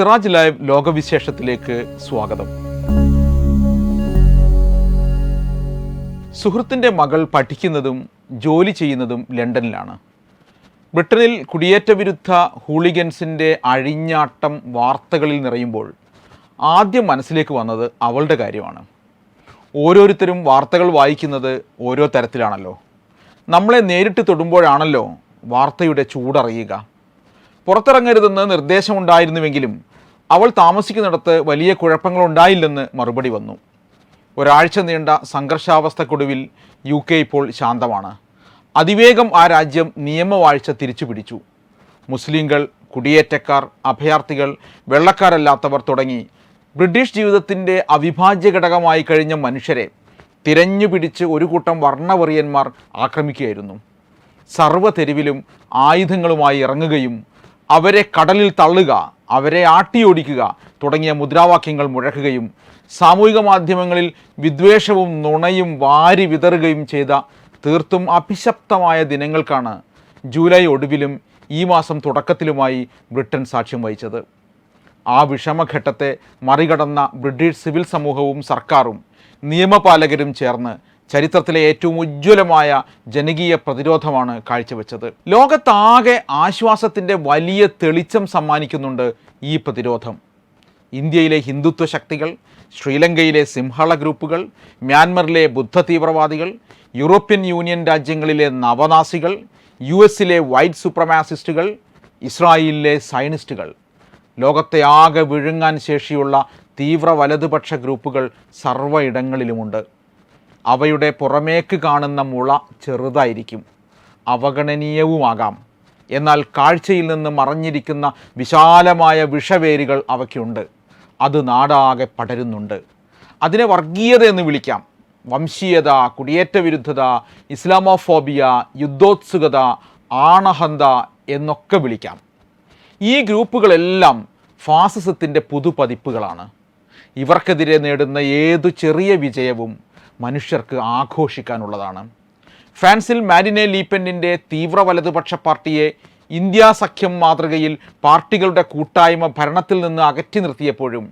Siraj live ലോകവിശേഷത്തിലേക്ക് സ്വാഗതം. സുഹൃത്തിന്റെ മകൾ പഠിക്കുന്നതും ജോലി ചെയ്യുന്നതും ലണ്ടനിലാണ്. ബ്രിട്ടനിൽ കുടിയേറ്റ വിരുദ്ധ ഹൂളിഗൻസിന്റെ അഴിഞ്ഞാട്ടം വാർത്തകളിൽ നിറയുമ്പോൾ ആദ്യം മനസ്സിലേക്ക് വന്നത് അവളുടെ കാര്യമാണ്. ഓരോരുത്തരും വാർത്തകൾ വായിക്കുന്നത് ഓരോ തരത്തിലാണല്ലോ. നമ്മളെ നേരിട്ട് തൊടുമ്പോഴാണല്ലോ വാർത്തയുടെ ചൂടറിയുക. പുറത്തിറങ്ങരുതെന്ന് നിർദ്ദേശമുണ്ടായിരുന്നുവെങ്കിലും അവൾ താമസിക്കുന്നിടത്ത് വലിയ കുഴപ്പങ്ങളുണ്ടായില്ലെന്ന് മറുപടി വന്നു. ഒരാഴ്ച നീണ്ട സംഘർഷാവസ്ഥക്കൊടുവിൽ യു കെ ഇപ്പോൾ ശാന്തമാണ്. അതിവേഗം ആ രാജ്യം നിയമവാഴ്ച തിരിച്ചു പിടിച്ചു മുസ്ലിങ്ങൾ കുടിയേറ്റക്കാർ അഭയാർത്ഥികൾ വെള്ളക്കാരല്ലാത്തവർ തുടങ്ങി ബ്രിട്ടീഷ് ജീവിതത്തിന്റെ അവിഭാജ്യ ഘടകമായി കഴിഞ്ഞ മനുഷ്യരെ തിരഞ്ഞു പിടിച്ച് ഒരു കൂട്ടം വർണവെറിയന്മാർ ആക്രമിക്കുകയായിരുന്നു. സർവ തെരുവിലും ആയുധങ്ങളുമായി ഇറങ്ങുകയും അവരെ കടലിൽ തള്ളുക അവരെ ആട്ടിയോടിക്കുക തുടങ്ങിയ മുദ്രാവാക്യങ്ങൾ മുഴക്കുകയും സാമൂഹിക മാധ്യമങ്ങളിൽ വിദ്വേഷവും നുണയും വാരി വിതറുകയും ചെയ്ത തീർത്തും അഭിശപ്തമായ ദിനങ്ങൾക്കാണ് ജൂലൈ ഒടുവിലും ഈ മാസം തുടക്കത്തിലുമായി ബ്രിട്ടൻ സാക്ഷ്യം വഹിച്ചത്. ആ വിഷമഘട്ടത്തെ മറികടന്ന ബ്രിട്ടീഷ് സിവിൽ സമൂഹവും സർക്കാരും നിയമപാലകരും ചേർന്ന് ചരിത്രത്തിലെ ഏറ്റവും ഉജ്ജ്വലമായ ജനകീയ പ്രതിരോധമാണ് കാഴ്ചവെച്ചത്. ലോകത്താകെ ആശ്വാസത്തിന്റെ വലിയ തെളിച്ചം സമ്മാനിക്കുന്നുണ്ട് ഈ പ്രതിരോധം. ഇന്ത്യയിലെ ഹിന്ദുത്വ ശക്തികൾ ശ്രീലങ്കയിലെ സിംഹള ഗ്രൂപ്പുകൾ മ്യാൻമറിലെ ബുദ്ധ തീവ്രവാദികൾ യൂറോപ്യൻ യൂണിയൻ രാജ്യങ്ങളിലെ നവനാസികൾ യു എസിലെ വൈറ്റ് സുപ്രമാസിസ്റ്റുകൾ ഇസ്രായേലിലെ സയനിസ്റ്റുകൾ. ലോകത്തെ ആകെ വിഴുങ്ങാൻ ശേഷിയുള്ള തീവ്ര വലതുപക്ഷ ഗ്രൂപ്പുകൾ സർവ ഇടങ്ങളിലുമുണ്ട്. അവയുടെ പുറമേക്ക് കാണുന്ന മുള ചെറുതായിരിക്കും. അവഗണനീയവുമാകാം. എന്നാൽ കാഴ്ചയിൽ നിന്ന് മറഞ്ഞിരിക്കുന്ന വിശാലമായ വിഷവേരുകൾ അവയ്ക്കുണ്ട്. അത് നാടാകെ പടരുന്നുണ്ട്. അതിനെ വർഗീയത എന്ന് വിളിക്കാം. വംശീയത കുടിയേറ്റ വിരുദ്ധത ഇസ്ലാമോഫോബിയ യുദ്ധോത്സുകത ആണഹന്ത എന്നൊക്കെ വിളിക്കാം. ഈ ഗ്രൂപ്പുകളെല്ലാം ഫാസിസത്തിന്റെ പുതുപതിപ്പുകളാണ്. ഇവർക്കെതിരെ നേടുന്ന ഏതു ചെറിയ വിജയവും മനുഷ്യർക്ക് ആഘോഷിക്കാനുള്ളതാണ്. ഫ്രാൻസിൽ മാരിനെ ലീപ്പനിന്റെ തീവ്ര വലതുപക്ഷ പാർട്ടിയെ ഇന്ത്യ സഖ്യം മാതൃകയിൽ പാർട്ടികളുടെ കൂട്ടായ്മ ഭരണത്തിൽ നിന്ന് അകറ്റി നിർത്തിയപ്പോഴും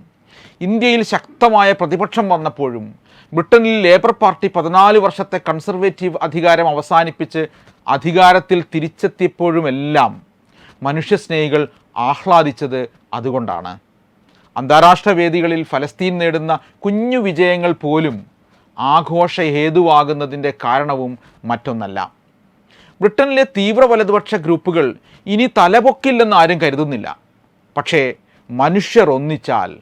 ഇന്ത്യയിൽ ശക്തമായ പ്രതിപക്ഷം വന്നപ്പോഴും ബ്രിട്ടനിൽ ലേബർ പാർട്ടി പതിനാല് വർഷത്തെ കൺസർവേറ്റീവ് അധികാരം അവസാനിപ്പിച്ച് അധികാരത്തിൽ തിരിച്ചെത്തിയപ്പോഴുമെല്ലാം മനുഷ്യസ്നേഹികൾ ആഹ്ലാദിച്ചത് അതുകൊണ്ടാണ്. അന്താരാഷ്ട്ര വേദികളിൽ ഫലസ്തീൻ നേടുന്ന കുഞ്ഞു വിജയങ്ങൾ പോലും ആഘോഷ ഹേതുവാകുന്നതിന്റെ കാരണവും മറ്റൊന്നല്ല. ബ്രിട്ടനിലെ തീവ്ര വലതുപക്ഷ ഗ്രൂപ്പുകൾ ഇനി തലപൊക്കില്ലെന്ന് ആരും കരുതുന്നില്ല. പക്ഷേ മനുഷ്യർ ഒന്നിച്ചാൽ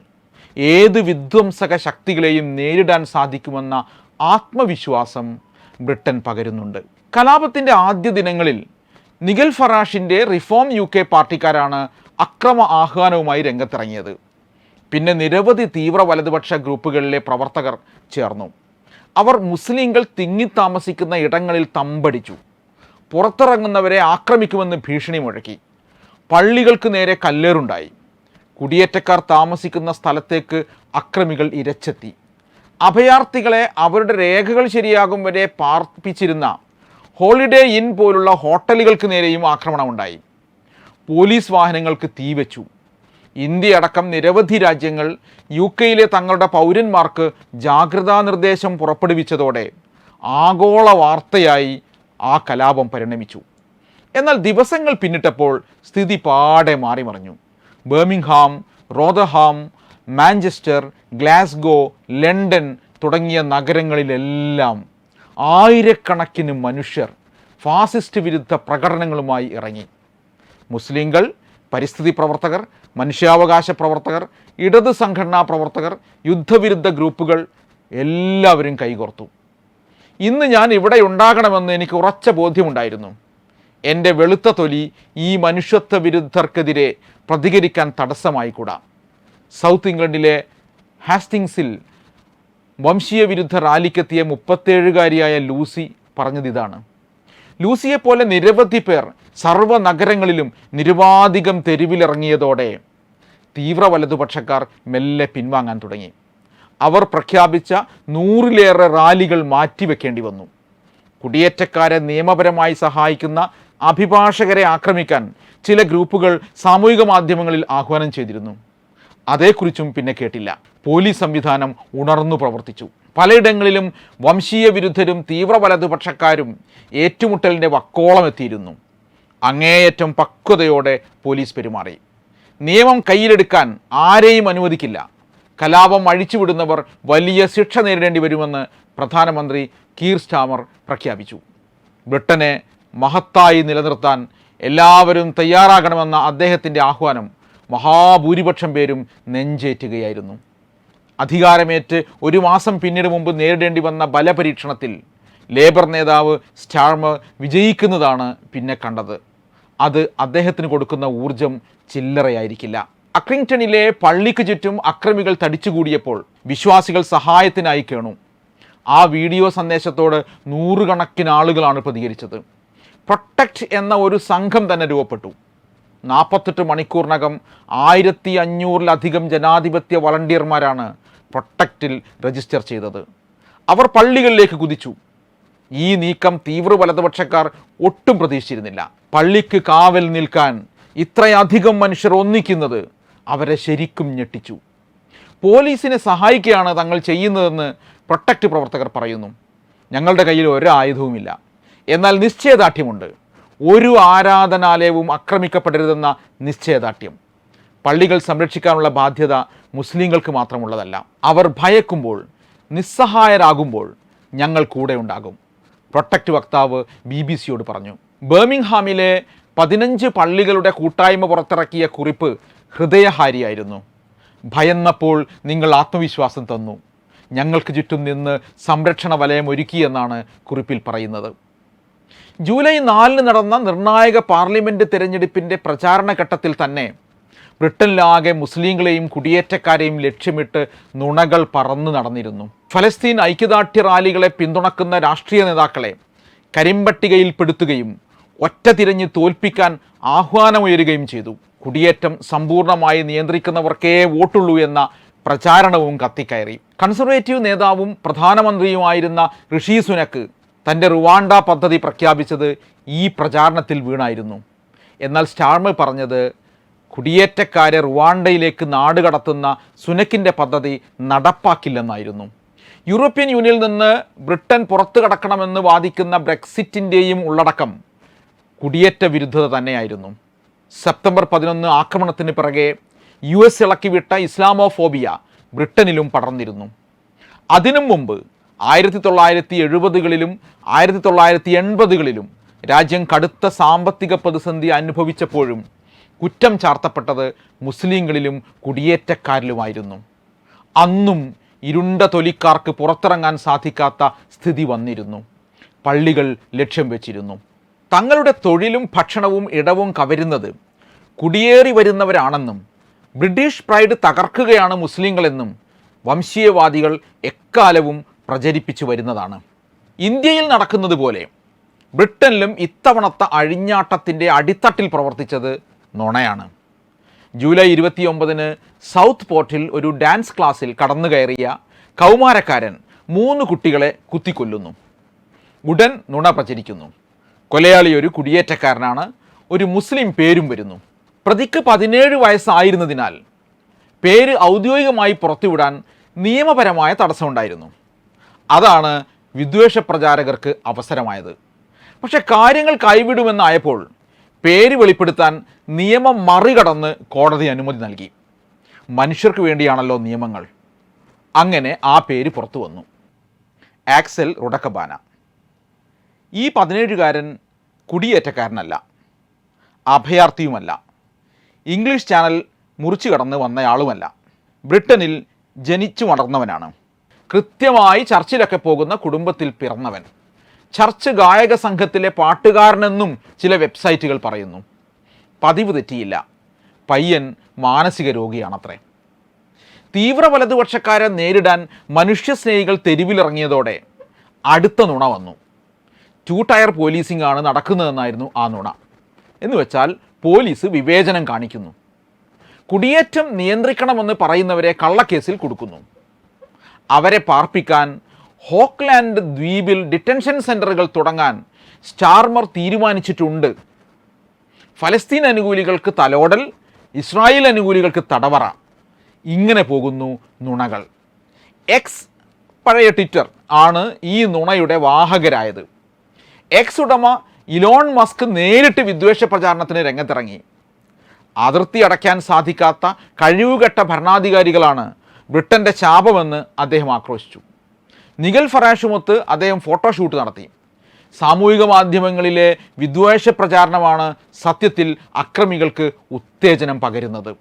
ഏത് വിധ്വംസക ശക്തികളെയും നേരിടാൻ സാധിക്കുമെന്ന ആത്മവിശ്വാസം ബ്രിട്ടൻ പകരുന്നുണ്ട്. കലാപത്തിന്റെ ആദ്യ ദിനങ്ങളിൽ നിഗൽ ഫറാഷിന്റെ റിഫോം യു കെ പാർട്ടിക്കാരാണ് അക്രമ ആഹ്വാനവുമായി രംഗത്തിറങ്ങിയത്. പിന്നെ നിരവധി തീവ്ര വലതുപക്ഷ ഗ്രൂപ്പുകളിലെ പ്രവർത്തകർ ചേർന്നു. അവർ മുസ്ലിങ്ങൾ തിങ്ങി താമസിക്കുന്ന ഇടങ്ങളിൽ തമ്പടിച്ചു. പുറത്തിറങ്ങുന്നവരെ ആക്രമിക്കുമെന്ന് ഭീഷണി മുഴക്കി. പള്ളികൾക്ക് നേരെ കല്ലേറുണ്ടായി. കുടിയേറ്റക്കാർ താമസിക്കുന്ന സ്ഥലത്തേക്ക് അക്രമികൾ ഇരച്ചെത്തി. അഭയാർത്ഥികളെ അവരുടെ രേഖകൾ ശരിയാകും വരെ പാർപ്പിച്ചിരുന്ന ഹോളിഡേ ഇൻ പോലുള്ള ഹോട്ടലുകൾക്ക് നേരെയും ആക്രമണമുണ്ടായി. പോലീസ് വാഹനങ്ങൾക്ക് തീവച്ചു ഇന്ത്യ അടക്കം നിരവധി രാജ്യങ്ങൾ യു കെയിലെ തങ്ങളുടെ പൗരന്മാർക്ക് ജാഗ്രതാ നിർദ്ദേശം പുറപ്പെടുവിച്ചതോടെ ആഗോള വാർത്തയായി ആ കലാപം പരിണമിച്ചു. എന്നാൽ ദിവസങ്ങൾ പിന്നിട്ടപ്പോൾ സ്ഥിതി പാടെ മാറിമറിഞ്ഞു. Birmingham Rotherham Manchester Glasgow London തുടങ്ങിയ നഗരങ്ങളിലെല്ലാം ആയിരക്കണക്കിന് മനുഷ്യർ ഫാസിസ്റ്റ് വിരുദ്ധ പ്രകടനങ്ങളുമായി ഇറങ്ങി. മുസ്ലിങ്ങൾ പരിസ്ഥിതി പ്രവർത്തകർ മനുഷ്യാവകാശ പ്രവർത്തകർ ഇടത് സംഘടനാ പ്രവർത്തകർ യുദ്ധവിരുദ്ധ ഗ്രൂപ്പുകൾ എല്ലാവരും കൈകോർത്തു. ഇന്ന് ഞാൻ ഇവിടെ ഉണ്ടാകണമെന്ന് എനിക്ക് ഉറച്ച ബോധ്യമുണ്ടായിരുന്നു. എന്റെ വെളുത്ത തൊലി ഈ മനുഷ്യത്വ വിരുദ്ധർക്കെതിരെ പ്രതികരിക്കാൻ തടസ്സമായിക്കൂടാ. സൗത്ത് ഇംഗ്ലണ്ടിലെ ഹാസ്റ്റിങ്സിൽ വംശീയ വിരുദ്ധ റാലിക്കെത്തിയ മുപ്പത്തേഴുകാരിയായ ലൂസി പറഞ്ഞതിതാണ്. ലൂസിയെപ്പോലെ നിരവധി പേർ സർവ നഗരങ്ങളിലും നിരുപാധികം തെരുവിലിറങ്ങിയതോടെ തീവ്ര വലതുപക്ഷക്കാർ മെല്ലെ പിൻവാങ്ങാൻ തുടങ്ങി. അവർ പ്രഖ്യാപിച്ച നൂറിലേറെ റാലികൾ മാറ്റിവെക്കേണ്ടി വന്നു. കുടിയേറ്റക്കാരെ നിയമപരമായി സഹായിക്കുന്ന അഭിഭാഷകരെ ആക്രമിക്കാൻ ചില ഗ്രൂപ്പുകൾ സാമൂഹിക മാധ്യമങ്ങളിൽ ആഹ്വാനം ചെയ്തിരുന്നു. അതേക്കുറിച്ചും പിന്നെ കേട്ടില്ല. പോലീസ് സംവിധാനം ഉണർന്നു പ്രവർത്തിച്ചു. പലയിടങ്ങളിലും വംശീയ വിരുദ്ധരും തീവ്ര വലതുപക്ഷക്കാരും ഏറ്റുമുട്ടലിന്റെ വക്കോളം എത്തിയിരുന്നു. അങ്ങേയറ്റം പക്വതയോടെ പോലീസ് പെരുമാറി. നിയമം കയ്യിലെടുക്കാൻ ആരെയും അനുവദിക്കില്ല. കലാപം അഴിച്ചുവിടുന്നവർ വലിയ ശിക്ഷ നേരിടേണ്ടി വരുമെന്ന് പ്രധാനമന്ത്രി കീർ സ്റ്റാമർ പ്രഖ്യാപിച്ചു. ബ്രിട്ടനെ മഹത്തായി നിലനിർത്താൻ എല്ലാവരും തയ്യാറാകണമെന്ന അദ്ദേഹത്തിന്റെ ആഹ്വാനം മഹാഭൂരിപക്ഷം പേരും നെഞ്ചേറ്റുകയായിരുന്നു. അധികാരമേറ്റ് ഒരു മാസം പിന്നീട് മുമ്പ് നേരിടേണ്ടി വന്ന ബലപരീക്ഷണത്തിൽ ലേബർ നേതാവ് സ്റ്റാർമ വിജയിക്കുന്നതാണ് പിന്നെ കണ്ടത്. അത് അദ്ദേഹത്തിന് കൊടുക്കുന്ന ഊർജം ചില്ലറയായിരിക്കില്ല. അക്രിങ്ടണിലെ പള്ളിക്ക് ചുറ്റും അക്രമികൾ തടിച്ചുകൂടിയപ്പോൾ വിശ്വാസികൾ സഹായത്തിനായി കേണു. ആ വീഡിയോ സന്ദേശത്തോട് നൂറുകണക്കിന് ആളുകളാണ് പ്രതികരിച്ചത്. പ്രൊട്ടക്റ്റ് എന്ന ഒരു സംഘം തന്നെ രൂപപ്പെട്ടു. നാൽപ്പത്തെട്ട് മണിക്കൂറിനകം ആയിരത്തി അഞ്ഞൂറിലധികം ജനാധിപത്യ വളണ്ടിയർമാരാണ് പ്രൊട്ടക്റ്റിൽ രജിസ്റ്റർ ചെയ്തത്. അവർ പള്ളികളിലേക്ക് കുതിച്ചു. ഈ നീക്കം തീവ്ര വലതുപക്ഷക്കാർ ഒട്ടും പ്രതീക്ഷിച്ചിരുന്നില്ല. പള്ളിക്ക് കാവൽ നിൽക്കാൻ ഇത്രയധികം മനുഷ്യർ ഒന്നിക്കുന്നത് അവരെ ശരിക്കും ഞെട്ടിച്ചു. പോലീസിനെ സഹായിക്കുകയാണ് തങ്ങൾ ചെയ്യുന്നതെന്ന് പ്രൊട്ടക്റ്റ് പ്രവർത്തകർ പറയുന്നു. ഞങ്ങളുടെ കയ്യിൽ ഒരു ആയുധവുമില്ല എന്നാൽ നിശ്ചയദാർഢ്യമുണ്ട്. ഒരു ആരാധനാലയവും ആക്രമിക്കപ്പെടരുതെന്ന നിശ്ചയദാർഢ്യം. പള്ളികൾ സംരക്ഷിക്കാനുള്ള ബാധ്യത മുസ്ലിങ്ങൾക്ക് മാത്രമുള്ളതല്ല. അവർ ഭയക്കുമ്പോൾ നിസ്സഹായരാകുമ്പോൾ ഞങ്ങൾ കൂടെ ഉണ്ടാകും. പ്രൊട്ടക്റ്റ് വക്താവ് ബി ബി സിയോട് പറഞ്ഞു. ബേമിംഗ്ഹാമിലെ പതിനഞ്ച് പള്ളികളുടെ കൂട്ടായ്മ പുറത്തിറക്കിയ കുറിപ്പ് ഹൃദയഹാരിയായിരുന്നു. ഭയന്നപ്പോൾ നിങ്ങൾ ആത്മവിശ്വാസം തന്നു. ഞങ്ങൾക്ക് ചുറ്റും നിന്ന് സംരക്ഷണ വലയം ഒരുക്കിയെന്നാണ് കുറിപ്പിൽ പറയുന്നത്. ജൂലൈ നാലിന് നടന്ന നിർണായക പാർലമെന്റ് തിരഞ്ഞെടുപ്പിന്റെ പ്രചാരണ ഘട്ടത്തിൽ തന്നെ ബ്രിട്ടനിലാകെ മുസ്ലിങ്ങളെയും കുടിയേറ്റക്കാരെയും ലക്ഷ്യമിട്ട് നുണകൾ പറന്നു നടന്നിരുന്നു. ഫലസ്തീൻ ഐക്യദാർഢ്യ റാലികളെ പിന്തുണക്കുന്ന രാഷ്ട്രീയ നേതാക്കളെ കരിമ്പട്ടികയിൽപ്പെടുത്തുകയും ഒറ്റ തിരഞ്ഞ് തോൽപ്പിക്കാൻ ആഹ്വാനമുയരുകയും ചെയ്തു. കുടിയേറ്റം സമ്പൂർണമായി നിയന്ത്രിക്കുന്നവർക്കേ വോട്ടുള്ളൂ എന്ന പ്രചാരണവും കത്തിക്കയറി. കൺസർവേറ്റീവ് നേതാവും പ്രധാനമന്ത്രിയുമായിരുന്ന ഋഷി സുനക്ക് തന്റെ റുവാണ്ട പദ്ധതി പ്രഖ്യാപിച്ചത് ഈ പ്രചാരണത്തിൽ വീണായിരുന്നു. എന്നാൽ സ്റ്റാർമർ പറഞ്ഞത് കുടിയേറ്റക്കാരെ റുവാണ്ടയിലേക്ക് നാട് കടത്തുന്ന സുനക്കിന്റെ പദ്ധതി നടപ്പാക്കില്ലെന്നായിരുന്നു. യൂറോപ്യൻ യൂണിയനിൽ നിന്ന് ബ്രിട്ടൻ പുറത്തു കടക്കണമെന്ന് വാദിക്കുന്ന ബ്രെക്സിറ്റിന്റെയും ഉള്ളടക്കം കുടിയേറ്റ വിരുദ്ധത തന്നെയായിരുന്നു. സെപ്റ്റംബർ പതിനൊന്ന് ആക്രമണത്തിന് പിറകെ യു എസ് ഇളക്കിവിട്ട ഇസ്ലാമോഫോബിയ ബ്രിട്ടനിലും പടർന്നിരുന്നു. അതിനും മുമ്പ് ആയിരത്തി തൊള്ളായിരത്തി എഴുപതുകളിലും ആയിരത്തി തൊള്ളായിരത്തി എൺപതുകളിലും രാജ്യം കടുത്ത സാമ്പത്തിക പ്രതിസന്ധി അനുഭവിച്ചപ്പോഴും കുറ്റം ചാർത്തപ്പെട്ടത് മുസ്ലിങ്ങളിലും കുടിയേറ്റക്കാരിലുമായിരുന്നു. അന്നും ഇരുണ്ട തൊലിക്കാർക്ക് പുറത്തിറങ്ങാൻ സാധിക്കാത്ത സ്ഥിതി വന്നിരുന്നു. പള്ളികൾ ലക്ഷ്യം വെച്ചിരുന്നു. തങ്ങളുടെ തൊഴിലും ഭക്ഷണവും ഇടവും കവരുന്നത് കുടിയേറി വരുന്നവരാണെന്നും ബ്രിട്ടീഷ് പ്രൈഡ് തകർക്കുകയാണ് മുസ്ലിങ്ങളെന്നും വംശീയവാദികൾ എക്കാലവും പ്രചരിപ്പിച്ചു വരുന്നതാണ്. ഇന്ത്യയിൽ നടക്കുന്നത് പോലെ ബ്രിട്ടനിലും ഇത്തവണത്തെ അഴിഞ്ഞാട്ടത്തിന്റെ അടിത്തട്ടിൽ പ്രവർത്തിച്ചത് നുണയാണ്. ജൂലൈ ഇരുപത്തിയൊമ്പതിന് സൗത്ത് പോർട്ടിൽ ഒരു ഡാൻസ് ക്ലാസ്സിൽ കടന്നു കയറിയ കൗമാരക്കാരൻ മൂന്ന് കുട്ടികളെ കുത്തിക്കൊല്ലുന്നു. ഉടൻ നുണ പ്രചരിക്കുന്നു. കൊലയാളി ഒരു കുടിയേറ്റക്കാരനാണ്. ഒരു മുസ്ലിം പേരും വരുന്നു. പ്രതിക്ക് പതിനേഴ് വയസ്സായിരുന്നതിനാൽ പേര് ഔദ്യോഗികമായി പുറത്തുവിടാൻ നിയമപരമായ തടസ്സമുണ്ടായിരുന്നു. അതാണ് വിദ്വേഷ പ്രചാരകർക്ക് അവസരമായത്. പക്ഷേ കാര്യങ്ങൾ കൈവിടുമെന്നായപ്പോൾ പേര് വെളിപ്പെടുത്താൻ നിയമം മറികടന്ന് കോടതി അനുമതി നൽകി. മനുഷ്യർക്ക് വേണ്ടിയാണല്ലോ നിയമങ്ങൾ. അങ്ങനെ ആ പേര് പുറത്തു വന്നു. ആക്സൽ റുടക്കബാന ഈ പതിനേഴുകാരൻ കുടിയേറ്റക്കാരനല്ല. അഭയാർത്ഥിയുമല്ല. ഇംഗ്ലീഷ് ചാനൽ മുറിച്ചു കടന്ന് വന്നയാളുമല്ല. ബ്രിട്ടനിൽ ജനിച്ചു വളർന്നവനാണ്. കൃത്യമായി ചർച്ചിലൊക്കെ പോകുന്ന കുടുംബത്തിൽ പിറന്നവൻ. ചർച്ച് ഗായക സംഘത്തിലെ പാട്ടുകാരനെന്നും ചില വെബ്സൈറ്റുകൾ പറയുന്നു. പതിവ് തെറ്റിയില്ല. പയ്യൻ മാനസിക രോഗിയാണത്രേ. തീവ്ര വലതുപക്ഷക്കാരെ നേരിടാൻ മനുഷ്യസ്നേഹികൾ തെരുവിലിറങ്ങിയതോടെ അടുത്ത നുണ വന്നു. ടു ടയർ പോലീസിംഗ് ആണ് നടക്കുന്നതെന്നായിരുന്നു ആ നുണ. എന്ന് വെച്ചാൽ പോലീസ് വിവേചനം കാണിക്കുന്നു. കുടിയേറ്റം നിയന്ത്രിക്കണമെന്ന് പറയുന്നവരെ കള്ളക്കേസിൽ കൊടുക്കുന്നു. അവരെ പാർപ്പിക്കാൻ ഹോക്ക്ലാൻഡ് ദ്വീപിൽ ഡിറ്റൻഷൻ സെന്ററുകൾ തുടങ്ങാൻ സ്റ്റാർമർ തീരുമാനിച്ചിട്ടുണ്ട്. ഫലസ്തീൻ അനുകൂലികൾക്ക് തലോടൽ ഇസ്രായേൽ അനുകൂലികൾക്ക് തടവറ. ഇങ്ങനെ പോകുന്നു നുണകൾ. എക്സ് പഴയ ട്വിറ്റർ ആണ് ഈ നുണയുടെ വാഹകരായത്. എക്സ് ഉടമ ഇലോൺ മസ്ക് നേരിട്ട് വിദ്വേഷ പ്രചാരണത്തിന് രംഗത്തിറങ്ങി. അതിർത്തി അടയ്ക്കാൻ സാധിക്കാത്ത കഴിവുകെട്ട ഭരണാധികാരികളാണ് ബ്രിട്ടന്റെ ശാപമെന്ന് അദ്ദേഹം ആക്രോശിച്ചു. നിഗൽ ഫറാഷുമൊത്ത് അദ്ദേഹം ഫോട്ടോഷൂട്ട് നടത്തി. സാമൂഹിക മാധ്യമങ്ങളിലെ വിദ്വേഷ പ്രചാരണമാണ് സത്യത്തിൽ അക്രമികൾക്ക് ഉത്തേജനം പകരുന്നത്.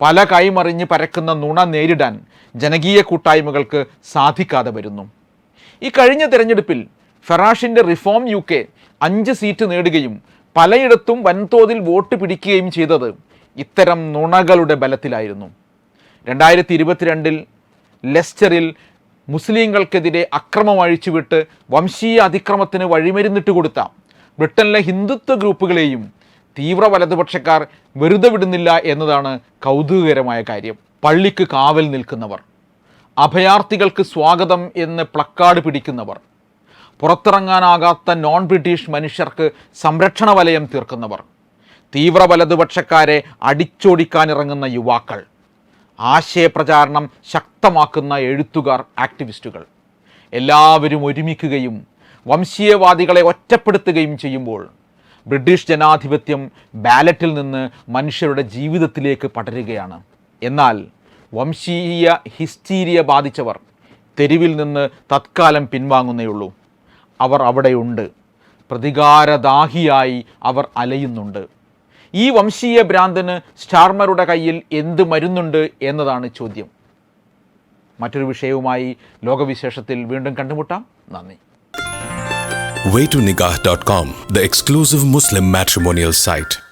പല കൈമറിഞ്ഞ് പരക്കുന്ന നുണ നേരിടാൻ ജനകീയ കൂട്ടായ്മകൾക്ക് സാധിക്കാതെ വരുന്നു. ഈ കഴിഞ്ഞ തിരഞ്ഞെടുപ്പിൽ ഫെറാഷിന്റെ റിഫോം യു കെ അഞ്ച് സീറ്റ് നേടുകയും പലയിടത്തും വൻതോതിൽ വോട്ട് പിടിക്കുകയും ചെയ്തത് ഇത്തരം നുണകളുടെ ബലത്തിലായിരുന്നു. രണ്ടായിരത്തി ഇരുപത്തിരണ്ടിൽ ലെസ്റ്ററിൽ മുസ്ലിങ്ങൾക്കെതിരെ അക്രമം അഴിച്ചുവിട്ട് വംശീയ അതിക്രമത്തിന് വഴിമരുന്നിട്ട് കൊടുത്ത ബ്രിട്ടനിലെ ഹിന്ദുത്വ ഗ്രൂപ്പുകളെയും തീവ്ര വലതുപക്ഷക്കാർ വെറുതെ വിടുന്നില്ല എന്നതാണ് കൗതുകകരമായ കാര്യം. പള്ളിക്ക് കാവൽ നിൽക്കുന്നവർ അഭയാർത്ഥികൾക്ക് സ്വാഗതം എന്ന് പ്ലക്കാർഡ് പിടിക്കുന്നവർ പുറത്തിറങ്ങാനാകാത്ത നോൺ ബ്രിട്ടീഷ് മനുഷ്യർക്ക് സംരക്ഷണ വലയം തീർക്കുന്നവർ തീവ്ര വലതുപക്ഷക്കാരെ അടിച്ചോടിക്കാനിറങ്ങുന്ന യുവാക്കൾ ആശയപ്രചാരണം ശക്തമാക്കുന്ന എഴുത്തുകാർ ആക്ടിവിസ്റ്റുകൾ. എല്ലാവരും ഒരുമിക്കുകയും വംശീയവാദികളെ ഒറ്റപ്പെടുത്തുകയും ചെയ്യുമ്പോൾ ബ്രിട്ടീഷ് ജനാധിപത്യം ബാലറ്റിൽ നിന്ന് മനുഷ്യരുടെ ജീവിതത്തിലേക്ക് പടരുകയാണ്. എന്നാൽ വംശീയ ഹിസ്റ്റീരിയ ബാധിച്ചവർ തെരുവിൽ നിന്ന് തത്കാലം പിൻവാങ്ങുന്നേയുള്ളൂ അവർ അവിടെയുണ്ട്. പ്രതികാരദാഹിയായി അവർ അലയുന്നുണ്ട്. ഈ വംശീയ ഭ്രാന്തന് സ്റ്റാർമറുടെ കയ്യിൽ എന്ത് മരുന്നുണ്ട് എന്നതാണ് ചോദ്യം. മറ്റൊരു വിഷയവുമായി ലോകവിശേഷത്തിൽ വീണ്ടും കണ്ടുമുട്ടാം. നന്ദി. Waytonikah.com, the exclusive Muslim matrimonial site.